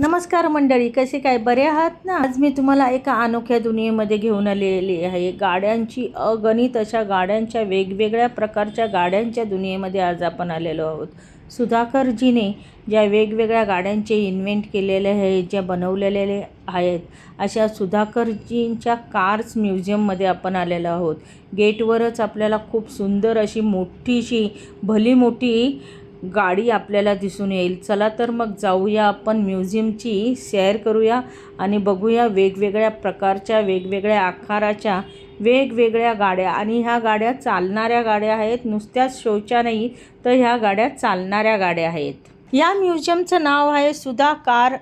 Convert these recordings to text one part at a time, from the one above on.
नमस्कार मंडळी कसे काय बरे आहात ना? आज मी तुम्हाला एका अनोख्या दुनियेमध्ये घेऊन आलेली आहे. गाड्यांची अगणित अशा गाड्यांच्या वेगवेगळ्या प्रकारच्या गाड्यांच्या दुनियेमध्ये आज आपण आलेलो आहोत. सुधाकरजीने ज्या वेगवेगळ्या गाड्यांचे इन्व्हेंट केलेले आहेत ज्या बनवलेले आहेत अशा सुधाकरजींच्या कार्स म्युझियममध्ये आपण आलेलो आहोत. गेटवरच आपल्याला खूप सुंदर अशी मोठीशी भली मोठी गाडी आपल्याला दिसून येईल. चला तर मग जाऊया आपण म्युझियमची सैर करूया आणि बघूया वेगवेगळ्या प्रकारच्या वेगवेगळ्या आकाराच्या वेगवेगळ्या गाड्या. आणि ह्या गाड्या चालणाऱ्या गाड्या आहेत. नुसत्याच शोच्या नाही तर ह्या गाड्या चालणाऱ्या गाड्या आहेत. या म्युझियमचं नाव आहे सुधा कार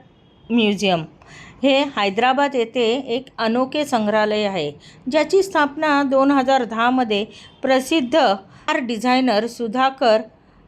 म्युझियम. हे हैदराबाद येथे एक अनोखे संग्रहालय आहे ज्याची स्थापना दोन हजार दहामध्ये प्रसिद्ध कार डिझायनर सुधाकर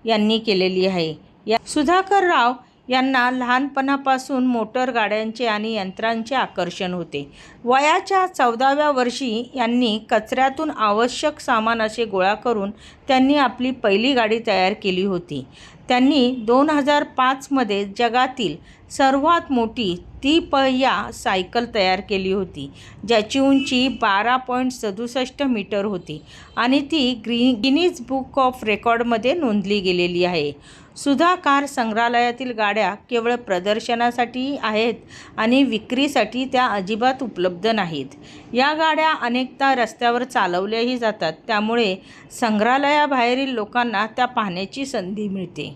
यांनी केलेली आहे. या सुधाकर राव यांना लहानपणापासून मोटर गाड्यांचे आणि यंत्रांचे आकर्षण होते. वयाच्या चौदाव्या वर्षी यांनी कचऱ्यातून आवश्यक सामान असे गोळा करून त्यांनी आपली पहिली गाडी तयार केली होती. त्यांनी दोन हजार पाचमध्ये जगातील सर्वात मोठी तिपहिया सायकल तयार केली होती ज्याची उंची बारा पॉईंट सदुसष्ट मीटर होती आणि ती ग्री गिनीज बुक ऑफ रेकॉर्डमध्ये नोंदली गेलेली आहे. सुधा कार संग्रहालयातील गाड्या केवळ प्रदर्शनासाठी आहेत आणि विक्रीसाठी त्या अजिबात उपलब्ध नाहीत. या गाड्या अनेकदा रस्त्यावर चालवल्याही जातात. त्यामुळे संग्रहालयाबाहेरील लोकांना त्या पाहण्याची संधी मिळते.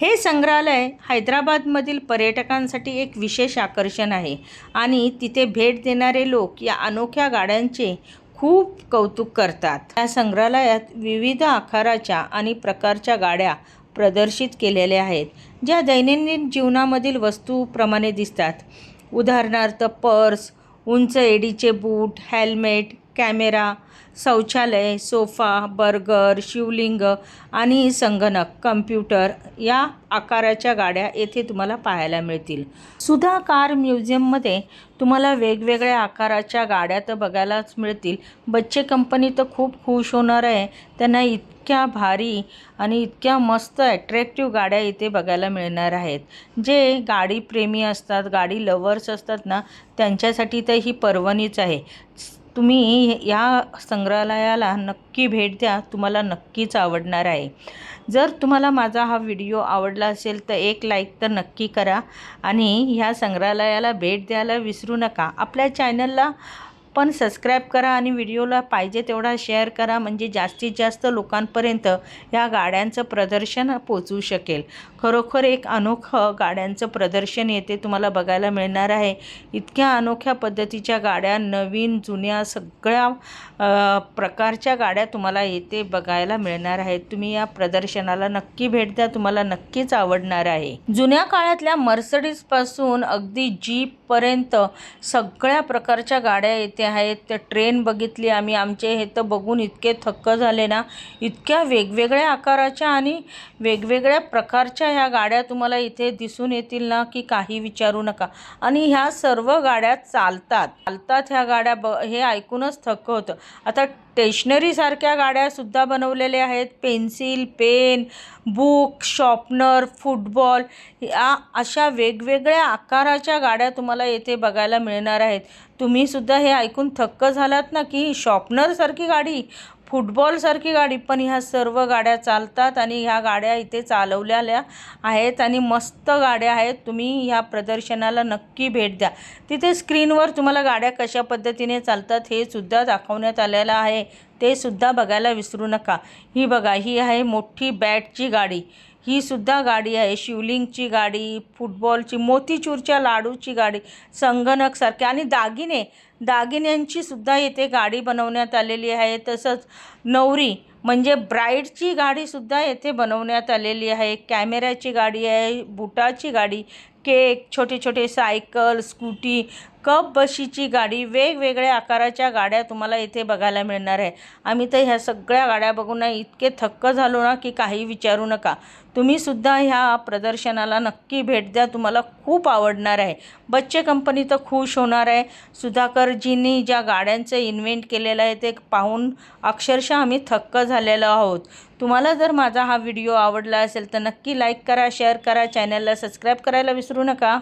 हे संग्रहालय हैदराबादमधील पर्यटकांसाठी एक विशेष आकर्षण आहे आणि तिथे भेट देणारे लोक या अनोख्या गाड्यांचे खूप कौतुक करतात. या संग्रहालयात विविध आकाराच्या आणि प्रकारच्या गाड्या प्रदर्शित केलेल्या आहेत ज्या दैनंदिन जीवनामधील वस्तूप्रमाणे दिसतात. उदाहरणार्थ पर्स उंच एडीचे बूट हेल्मेट कॅमेरा शौचालय सोफा बर्गर शिवलिंग आणि संगणक कम्प्युटर या आकाराच्या गाड्या येथे तुम्हाला पाहायला मिळतील. सुधा कार म्युझियममध्ये तुम्हाला वेगवेगळ्या आकाराच्या गाड्या तर बघायलाच मिळतील. बच्चे कंपनी तर खूप खुश होणार आहे. त्यांना इतक्या भारी आणि इतक्या मस्त ॲट्रॅक्टिव्ह गाड्या इथे बघायला मिळणार आहेत. जे गाडीप्रेमी असतात गाडी लवर्स असतात ना त्यांच्यासाठी तर ही पर्वणीच आहे. तुम्ही या संग्रहालयाला नक्की भेट द्या. तुम्हाला नक्कीच आवडणार आहे. जर तुम्हाला माझा हा व्हिडिओ आवडला असेल तर एक लाईक तर नक्की करा. आणि ह्या संग्रहालयाला भेट द्यायला विसरू नका. आपल्या चॅनलला पण सबस्क्राईब करा आणि व्हिडिओला पाहिजे तेवढा शेअर करा म्हणजे जास्तीत जास्त लोकांपर्यंत या गाड्यांचं प्रदर्शन पोचू शकेल. खरोखर एक अनोखं गाड्यांचं प्रदर्शन येते तुम्हाला बघायला मिळणार आहे. इतक्या अनोख्या पद्धतीच्या गाड्या नवीन जुन्या सगळ्या प्रकारच्या गाड्या तुम्हाला येथे बघायला मिळणार आहेत. तुम्ही या प्रदर्शनाला नक्की भेट द्या तुम्हाला नक्कीच आवडणार आहे. जुन्या काळातल्या मर्सडीजपासून अगदी जीपपर्यंत सगळ्या प्रकारच्या गाड्या रस्ते आहेत त्या ट्रेन बघितली. आम्ही आमचे हे तर बघून इतके थक्क झाले ना. इतक्या वेगवेगळ्या आकाराच्या आणि वेगवेगळ्या प्रकारच्या ह्या गाड्या तुम्हाला इथे दिसून येतील ना की काही विचारू नका. आणि ह्या सर्व गाड्या चालतात. चालतात ह्या गाड्या ब हे ऐकूनच थक्क होतं. आता स्टेशनरीसारख्या गाड्यासुद्धा बनवलेल्या आहेत. Pencil pen book sharpener football या अशा वेगवेगळ्या आकाराच्या गाड्या तुम्हाला येथे बघायला मिळणार आहेत. तुम्हीसुद्धा हे ऐकून थक्क झालात ना की शॉपनरसारखी गाडी फुटबॉलसारखी गाडी पण ह्या सर्व गाड्या चालतात आणि ह्या गाड्या इथे चालवलेल्या आहेत आणि मस्त गाड्या आहेत. तुम्ही ह्या प्रदर्शनाला नक्की भेट द्या. तिथे स्क्रीनवर तुम्हाला गाड्या कशा पद्धतीने चालतात हे सुद्धा दाखवण्यात आलेलं आहे. ते सुद्धा बघायला विसरू नका. ही बघा ही आहे मोठी बॅटची गाडी. ही सुद्धा गाडी आहे. शिवलिंगची गाडी फुटबॉलची मोतीचूरच्या लाडूची गाडी संगणकसारख्या आणि दागिने दागिन्यांची सुद्धा येथे गाडी बनवण्यात आलेली आहे. तसंच नवरी म्हणजे ब्राईडची गाडीसुद्धा येथे बनवण्यात आलेली आहे. कॅमेऱ्याची गाडी आहे बुटाची गाडी केक छोटे छोटे सायकल स्कूटी कप बशीची गाडी वेगवेगळ्या आकाराच्या गाड्या तुम्हाला इथे बघायला मिळणार आहे. आम्ही तर ह्या सगळ्या गाड्या बघून ना इतके थक्क झालो ना की काही विचारू नका. तुम्हीसुद्धा ह्या प्रदर्शनाला नक्की भेट द्या तुम्हाला खूप आवडणार आहे. बच्चे कंपनी तर खुश होणार आहे. सुधाकर सुधाकरजींनी ज्या गाड्यांचं इन्व्हेंट केलेलं आहे ते पाहून अक्षरशः आम्ही थक्क झालेलो आहोत. तुम्हाला जर माझा हा व्हिडिओ आवडला असेल तर नक्की लाईक करा शेअर करा चॅनलला सबस्क्राईब करायला विसरू नका.